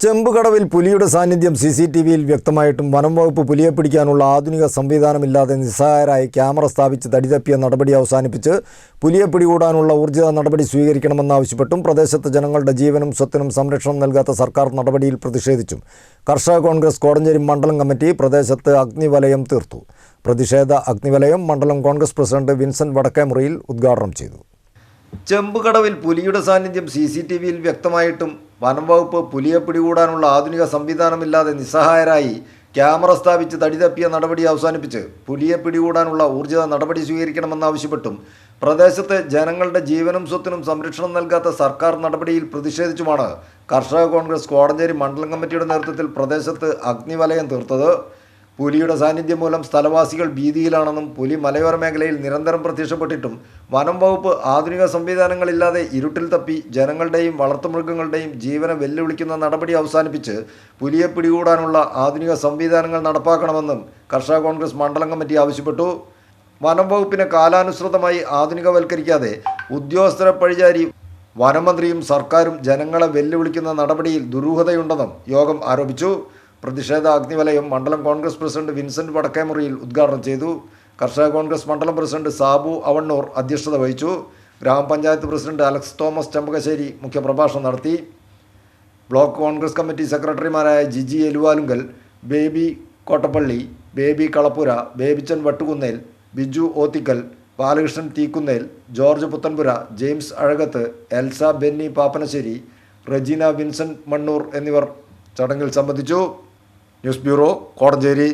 ചെമ്പുകടവിൽ പുലിയുടെ സാന്നിധ്യം C C T വിയിൽ വ്യക്തമായിട്ടും വനം വകുപ്പ് പുലിയെ പിടിക്കാനുള്ള ആധുനിക സംവിധാനമില്ലാതെ നിസ്സഹായരായി ക്യാമറ സ്ഥാപിച്ച് തടിതപ്പിയ നടപടി അവസാനിപ്പിച്ച് പുലിയെ പിടികൂടാനുള്ള ഊർജിത നടപടി സ്വീകരിക്കണമെന്നാവശ്യപ്പെട്ടും പ്രദേശത്തെ ജനങ്ങളുടെ ജീവനും സ്വത്തിനും സംരക്ഷണം നൽകാത്ത സർക്കാർ നടപടിയിൽ പ്രതിഷേധിച്ചും. കർഷക കോൺഗ്രസ് കോടഞ്ചേരി മണ്ഡലം കമ്മിറ്റി പ്രദേശത്ത് അഗ്നിവലയം തീർത്തു. പ്രതിഷേധ അഗ്നിവലയം മണ്ഡലം കോൺഗ്രസ് പ്രസിഡന്റ് വിൻസെന്റ് വടക്കേമുറിയിൽ ഉദ്ഘാടനം ചെയ്തു. ചെമ്പുകടവിൽ പുലിയുടെ സാന്നിധ്യം സി സി ടി വിയിൽ വ്യക്തമായിട്ടും വനം വകുപ്പ് പുലിയെ പിടികൂടാനുള്ള ആധുനിക സംവിധാനമില്ലാതെ നിസ്സഹായരായി ക്യാമറ സ്ഥാപിച്ച് തടിതപ്പിയ നടപടി അവസാനിപ്പിച്ച് പുലിയെ പിടികൂടാനുള്ള ഊർജിത നടപടി സ്വീകരിക്കണമെന്നാവശ്യപ്പെട്ടും പ്രദേശത്തെ ജനങ്ങളുടെ ജീവനും സ്വത്തിനും സംരക്ഷണം നൽകാത്ത സർക്കാർ നടപടിയിൽ പ്രതിഷേധിച്ചുമാണ് കർഷക കോൺഗ്രസ് കോടഞ്ചേരി മണ്ഡലം കമ്മിറ്റിയുടെ നേതൃത്വത്തിൽ പ്രദേശത്ത് അഗ്നിവലയം തീർത്തത്. പുലിയുടെ സാന്നിധ്യം മൂലം സ്ഥലവാസികൾ ഭീതിയിലാണെന്നും പുലി മലയോര മേഖലയിൽ നിരന്തരം പ്രത്യക്ഷപ്പെട്ടിട്ടും വനം വകുപ്പ് ആധുനിക സംവിധാനങ്ങളില്ലാതെ ഇരുട്ടിൽ തപ്പി ജനങ്ങളുടെയും വളർത്തുമൃഗങ്ങളുടെയും ജീവനെ വെല്ലുവിളിക്കുന്ന നടപടി അവസാനിപ്പിച്ച് പുലിയെ പിടികൂടാനുള്ള ആധുനിക സംവിധാനങ്ങൾ നടപ്പാക്കണമെന്നും കർഷക കോൺഗ്രസ് മണ്ഡലം കമ്മിറ്റി ആവശ്യപ്പെട്ടു. വനം വകുപ്പിനെ കാലാനുസൃതമായി ആധുനികവൽക്കരിക്കാതെ ഉദ്യോഗസ്ഥരെ പഴിചാരി വനമന്ത്രിയും സർക്കാരും ജനങ്ങളെ വെല്ലുവിളിക്കുന്ന നടപടിയിൽ ദുരൂഹതയുണ്ടെന്നും യോഗം ആരോപിച്ചു. പ്രതിഷേധ അഗ്നിവലയം മണ്ഡലം കോൺഗ്രസ് പ്രസിഡന്റ് വിൻസെന്റ് വടക്കേമുറിയിൽ ഉദ്ഘാടനം ചെയ്തു. കർഷക കോൺഗ്രസ് മണ്ഡലം പ്രസിഡന്റ് സാബു അവണ്ണൂർ അധ്യക്ഷത വഹിച്ചു. ഗ്രാമപഞ്ചായത്ത് പ്രസിഡന്റ് അലക്സ് തോമസ് ചെമ്പകശ്ശേരി മുഖ്യപ്രഭാഷണം നടത്തി. ബ്ലോക്ക് കോൺഗ്രസ് കമ്മിറ്റി സെക്രട്ടറിമാരായ Jiji Eluvalunkal Baby Kottappally Baby Kalappura Babychan Vattukunnel Biju Othikkal Balakrishnan Theekkunnel George Puthenpura James Azhakath Elsa Benny Pappanassery Regina Vincent Mannoor എന്നിവർ ചടങ്ങിൽ സംബന്ധിച്ചു. News bureau Kodanchery